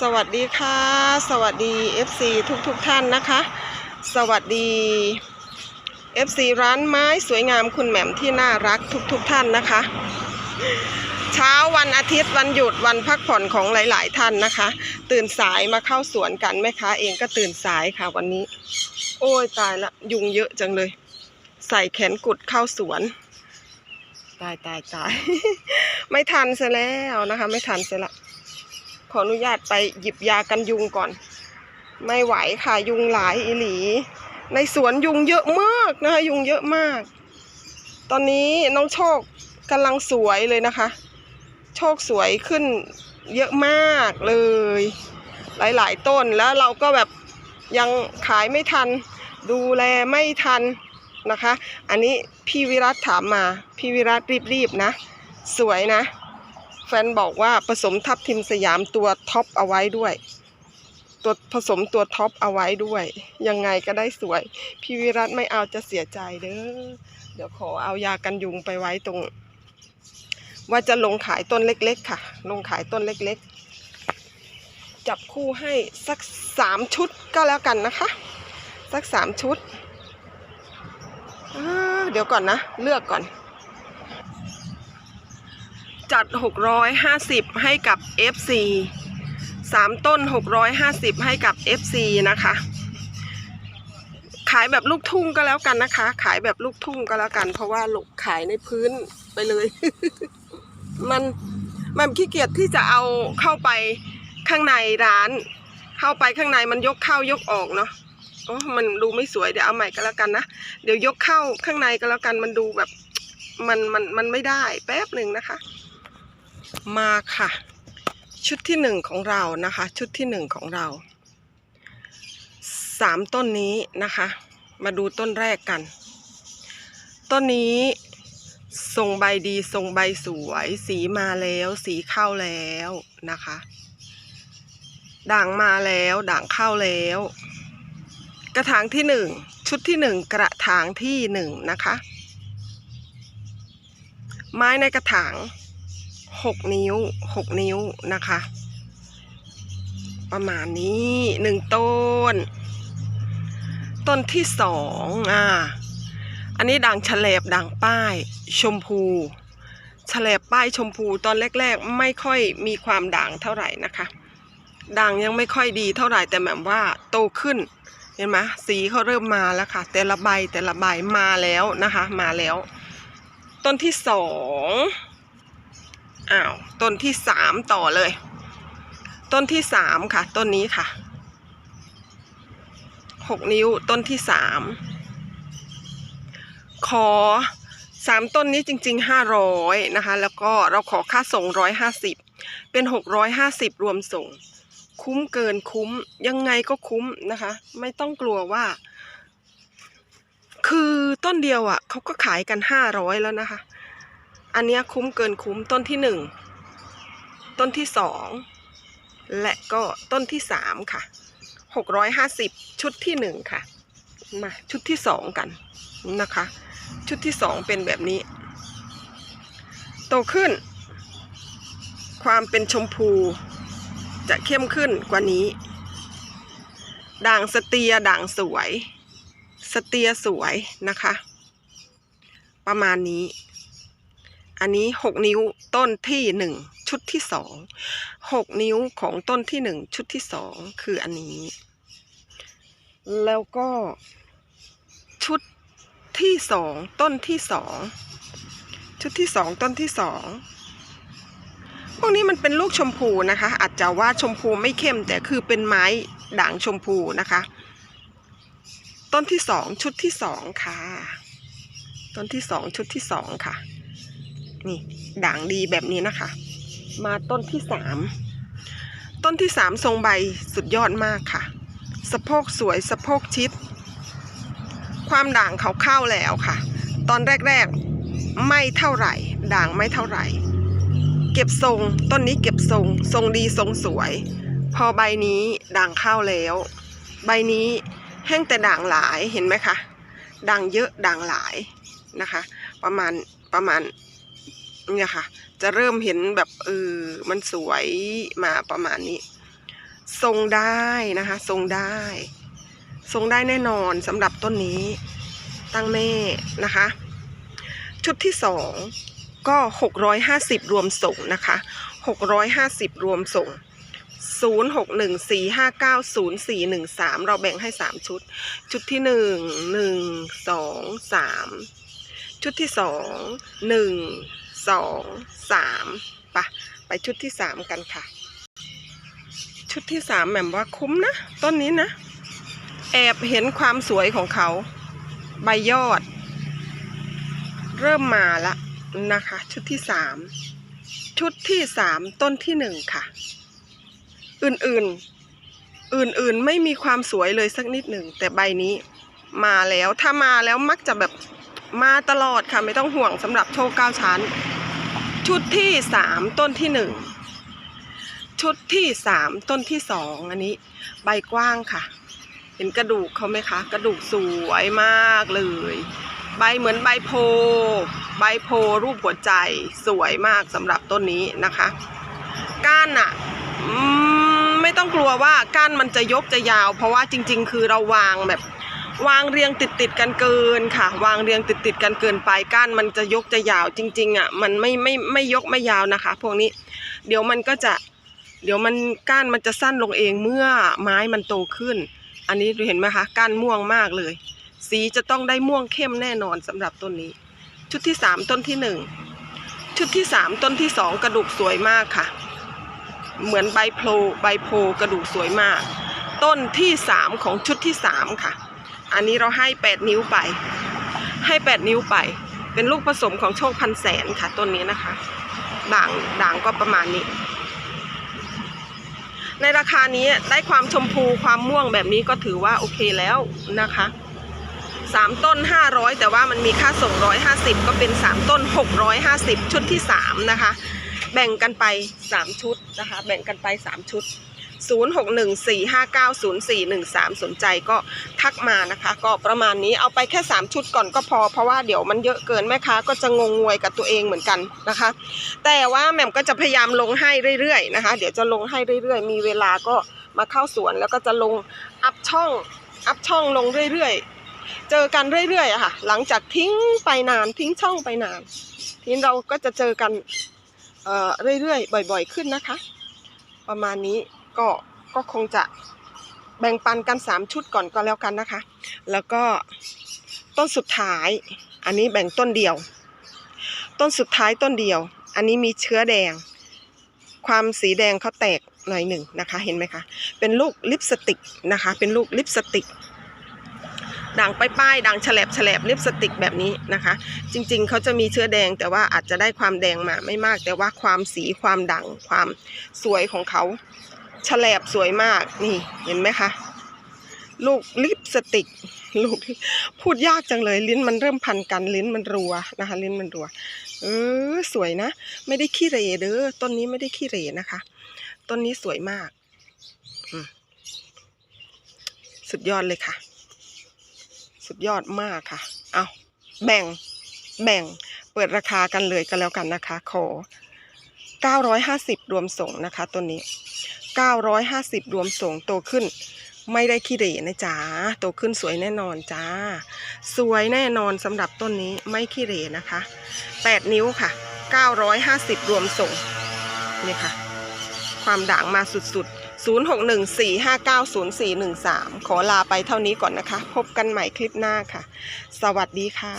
สวัสดีค่ะ สวัสดี FC ทุกทุกท่านนะคะ สวัสดี FC ร้านไม้สวยงามคุณแหม่มที่น่ารักทุกทุกท่านนะคะ เช้าวันอาทิตย์วันหยุดวันพักผ่อนของหลาย ๆ ท่านนะคะ ตื่นสายมาเข้าสวนกันแม่ค้าเองก็ตื่นสายค่ะวันนี้ โอ้ยตายละยุงเยอะจังเลย ใส่แขนกุดเข้าสวน ตายตายตาย ไม่ทันซะแล้วนะคะ ไม่ทันซะละขออนุญาตไปหยิบยากันยุงก่อน ไม่ไหวค่ะยุงหลายอีหลี ในสวนยุงเยอะมากนะคะยุงเยอะมาก ตอนนี้น้องโชคกำลังสวยเลยนะคะ โชคสวยขึ้นเยอะมากเลย หลาย ๆ ต้นแล้วเราก็แบบยังขายไม่ทัน ดูแลไม่ทัน นะคะ อันนี้พี่วิรัตถามมา พี่วิรัตรีบๆนะ สวยนะ แฟนบอกว่าผสมทับทิมสยามตัวท็อปเอาไว้ด้วย ตัวผสมตัวท็อปเอาไว้ด้วย ยังไงก็ได้สวย พี่วิรัตไม่เอาจะเสียใจเด้อ เดี๋ยวขอเอายากันยุงไปไว้ตรง ว่าจะลงขายต้นเล็กๆ ค่ะ ลงขายต้นเล็กๆจับคู่ให้สักสามชุดก็แล้วกันนะคะ สักสามชุด เดี๋ยวก่อนนะ เลือกก่อน จัด 650 ให้กับ FC สามต้น 650 ให้กับ FC นะคะ ขายแบบลูกทุ่งก็แล้วกันนะคะ ขายแบบลูกทุ่งก็แล้วกัน เพราะว่าลูกขายในพื้นไปเลย มันมันขี้เกียจที่จะเอาเข้าไปข้างในร้าน เข้าไปข้างในมันยกเข้ายกออกเนาะ อ้มันดูไม่สวยเดี๋ยวเอาใหม่ก็แล้วกันนะ เดี๋ยวยกเข้าข้างในก็แล้วกันมันดูแบบมันมันมันไม่ได้แป๊บหนึ่งนะคะ มาค่ะ ชุดที่หนึ่งของเรานะคะ ชุดที่หนึ่งของเราสามต้นนี้นะคะ มาดูต้นแรกกัน ต้นนี้ทรงใบดีทรงใบสวย สีมาแล้วสีเข้าแล้วนะคะ ด่างมาแล้ว ด่างเข้าแล้ว กระถางที่หนึ่งชุดที่หนึ่งกระถางที่หนึ่งนะคะ ไม้ในกระถางหกนิ้วหกนิ้วนะคะ ประมาณนี้หนึ่งต้น ต้นที่สองอ่าอันนี้ด่างฉลบด่างป้ายชมพูฉลบป้ายชมพูตอนแรก ๆ ไม่ค่อยมีความด่างเท่าไหร่นะคะ ด่างยังไม่ค่อยดีเท่าไหร่แต่แบบว่าโตขึ้น ห็นไหมสีเขาเริ่มมาแล้วค่ะ แต่ละใบแต่ละใบมาแล้วนะคะ มาแล้ว ต้นที่สองอ้าวต้นที่สามต่อเลย ต้นที่สามค่ะ ต้นนี้ค่ะหกนิ้วต้นที่สามขอสามต้นนี้จริงๆห้าร้อยนะคะ แล้วก็เราขอค่าส่งร้อยห้าสิบเป็นหกร้อยห้าสิบรวมส่ง คุ้มเกินคุ้ม ยังไงก็คุ้มนะคะ ไม่ต้องกลัวว่า คือต้นเดียวอะ่ะเขาก็ขายกันห้าร้อยแล้วนะคะ อันนี้คุ้มเกินคุ้มต้นที่หนึ่งต้นที่สองและก็ต้นที่สามค่ะหกร้อยห้าสิบชุดที่หนึ่งค่ะมาชุดที่สองกันนะคะ ชุดที่สองเป็นแบบนี้ โตขึ้น ความเป็นชมพู จะเข้มขึ้นกว่านี้ ด่างสเตียด่างสวย สเตียสวยนะคะ ประมาณนี้ อันนี้หกนิ้วต้นที่หนึ่งชุดที่สองหกนิ้วของต้นที่หนึ่งชุดที่สองคืออันนี้ แล้วก็ชุดที่สองต้นที่สองชุดที่สองต้นที่สอง วกนี้มันเป็นลูกชมพูนะคะ อาจจะว่าชมพูไม่เข้มแต่คือเป็นไม้ด่างชมพูนะคะ ต้นที่สองชุดที่สองค่ะ ต้นที่สองชุดที่สองค่ะ นี่ด่างดีแบบนี้นะคะ มาต้นที่สามต้นที่สามทรงใบสุดยอดมากค่ะ สะโพกสวยสะโพกชิด ความด่างเขาเข้าแล้วค่ะ ตอนแรกๆไม่เท่าไหร่ ด่างไม่เท่าไหร่ เก็บทรง ต้นนี้เก็บทรง ทรงดีทรงสวย พอใบนี้ด่างเข้าแล้ว ใบนี้แห้งแต่ด่างหลายเห็นไหมคะด่างเยอะด่างหลายนะคะ ประมาณประมาณเนี่ยค่ะ จะเริ่มเห็นแบบเออมันสวยมาประมาณนี้ ทรงได้นะคะ ทรงได้ ทรงได้แน่นอนสำหรับต้นนี้ตั้งแม่นะคะ ชุดที่สอง ก็หกร้อยห้าสิบรวมส่งนะคะหกร้อยห้าสิบรวมส่งศูนย์หกหนึ่งสี่ห้าเก้าศูนย์สี่หนึ่งสามเราแบ่งให้สามชุด ชุดที่หนึ่งหนึ่งสองสามชุดที่สองหนึ่งสองสามปะไปชุดที่สามกันค่ะ ชุดที่สามแหม่มว่าคุ้มนะ ต้นนี้นะ แอบเห็นความสวยของเขา ใบยอด เริ่มมาละ นะคะ ชุดที่สามชุดที่สามต้นที่หนึ่งค่ะ อื่นๆ อื่นๆ ไม่มีความสวยเลยสักนิดหนึ่ง แต่ใบนี้มาแล้วถ้ามาแล้วมักจะแบบมาตลอดค่ะ ไม่ต้องห่วงสำหรับโชคเก้าชั้น ชุดที่สามต้นที่หนึ่งชุดที่สามต้นที่สองอันนี้ ใบกว้างค่ะ เห็นกระดูกเขาไหมคะ กระดูกสวยมากเลย ใบเหมือนใบโพ ใบโพรูปหัวใจสวยมากสำหรับต้นนี้นะคะ ก้านอะไม่ต้องกลัวว่าก้านมันจะยกจะยาว เพราะว่าจริง ๆ คือเราวางแบบวางเรียงติดติดกันเกินค่ะ วางเรียงติดติดกันเกินไปก้านมันจะยกจะยาวจริงๆอะมันไม่ไม่ไม่ยกไม่ยาวนะคะ พวกนี้เดี๋ยวมันก็จะเดี๋ยวมันก้านมันจะสั้นลงเองเมื่อไม้มันโตขึ้น อันนี้เห็นไหมคะก้านม่วงมากเลย สีจะต้องได้ม่วงเข้มแน่นอนสำหรับต้นนี้ ชุดที่สามต้นที่หนึ่งชุดที่สามต้นที่สองกระดูกสวยมากค่ะ เหมือนใบโพลใบโพลกระดูกสวยมาก ต้นที่สามของชุดที่สามค่ะ อันนี้เราให้แปดนิ้วไป ให้แปดนิ้วไป เป็นลูกผสมของโชคพันแสนค่ะต้นนี้นะคะด่างด่างก็ประมาณนี้ ในราคานี้ได้ความชมพูความม่วงแบบนี้ก็ถือว่าโอเคแล้วนะคะ สามต้น 500 แต่ว่ามันมีค่าส่ง 150 ก็เป็น 3 ต้น 650 ชุดที่ 3 นะคะ แบ่งกันไป 3 ชุดนะคะ แบ่งกันไป 3 ชุด 0614590413 สนใจก็ทักมานะคะ ก็ประมาณนี้เอาไปแค่ 3 ชุดก่อนก็พอ เพราะว่าเดี๋ยวมันเยอะเกินแม่ค้าก็จะงงงวยกับตัวเองเหมือนกันนะคะ แต่ว่าแหม่มก็จะพยายามลงให้เรื่อยๆนะคะ เดี๋ยวจะลงให้เรื่อยๆ มีเวลาก็มาเข้าสวนแล้วก็จะลงอัพช่องอัพช่องลงเรื่อยๆ เจอกันเรื่อยๆอะค่ะ หลังจากทิ้งไปนานทิ้งช่องไปนาน ทีนี้เราก็จะเจอกันเอ่อเรื่อยๆบ่อย ๆ ขึ้นนะคะ ประมาณนี้ก็ก็คงจะแบ่งปันกัน 3 ชุดก่อนก็แล้วกันนะคะ แล้วก็ต้นสุดท้าย อันนี้แบ่งต้นเดียว ต้นสุดท้ายต้นเดียว อันนี้มีเชื้อแดง ความสีแดงเขาแตกหน่อยหนึ่งนะคะ เห็นไหมคะ เป็นลูกลิปสติกนะคะ เป็นลูกลิปสติก ด่างป้ายๆด่างแฉลบแฉลบลิปสติกแบบนี้นะคะ จริงๆ เขาจะมีเชื้อแดงแต่ว่าอาจจะได้ความแดงมาไม่มาก แต่ว่าความสีความด่างความสวยของเขาแฉลบสวยมากนี่เห็นไหมคะลูกลิปสติกลูกพูดยากจังเลย ลิ้นมันเริ่มพันกันลิ้นมันรัวนะคะ ลิ้นมันรัว เออสวยนะ ไม่ได้ขี้เหร่เด้อต้นนี้ไม่ได้ขี้เหร่นะคะ ต้นนี้สวยมาก สุดยอดเลยค่ะ สุดยอดมากค่ะ เอาแบ่งแบ่งเปิดราคากันเลยก็แล้วกันนะคะ ขอ 950 รวมส่งนะคะ ตัวนี้ 950 รวมส่งโตขึ้น ไม่ได้ขี้เหร่นะจ๊ะโตขึ้นสวยแน่นอนจ้า สวยแน่นอนสำหรับต้นนี้ไม่ขี้เหร่นะคะ 8 นิ้วค่ะ 950 รวมส่งนี่ค่ะ ความด่างมาสุดๆ 0614590413 ขอลาไปเท่านี้ก่อนนะคะ พบกันใหม่คลิปหน้าค่ะ สวัสดีค่ะ